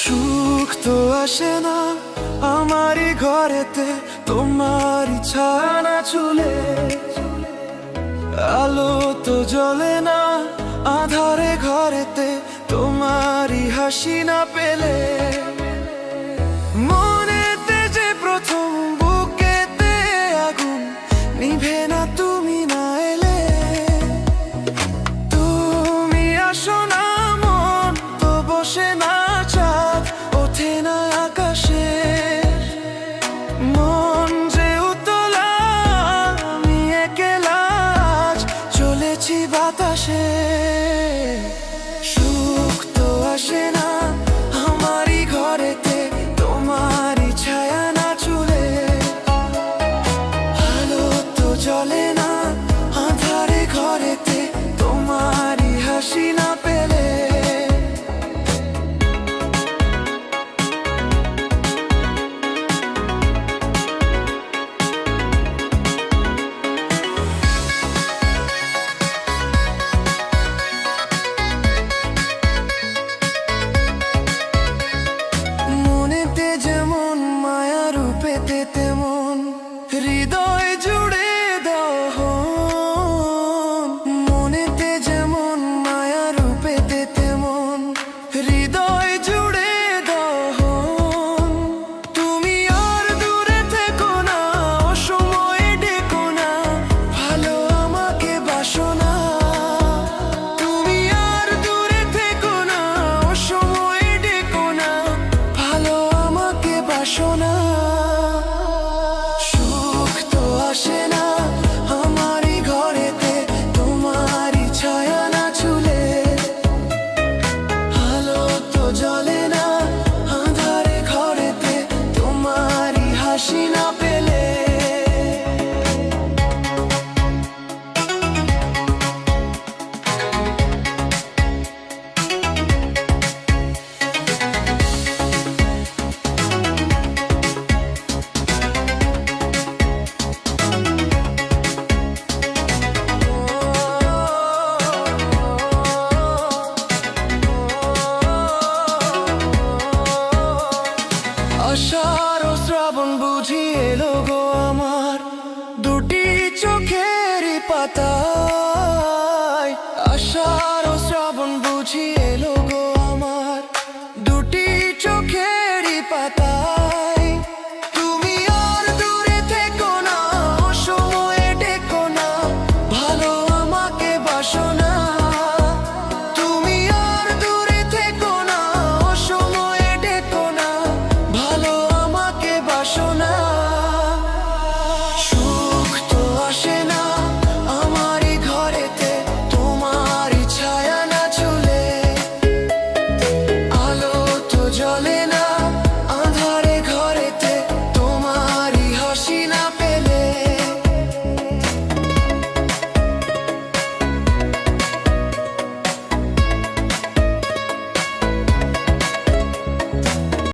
সুখ তো আসে না আমারই ঘরেতে তোমারই ছানা চুলে আলো তো জ্বলে না হাসি না পেলে, মনেতে যে প্রথম বুকেতে আগুন, নিভে না তুমি না এলে। তুমি আসো না মন, তো বসে না চাঁদ, ওঠে না আকাশে। মন যে আমি একলা চলেছি বাতাসে। সুখ তো আসে না এলো গো আমার দুটি চোখের পাতায়। আশার শ্রাবণ বুঝি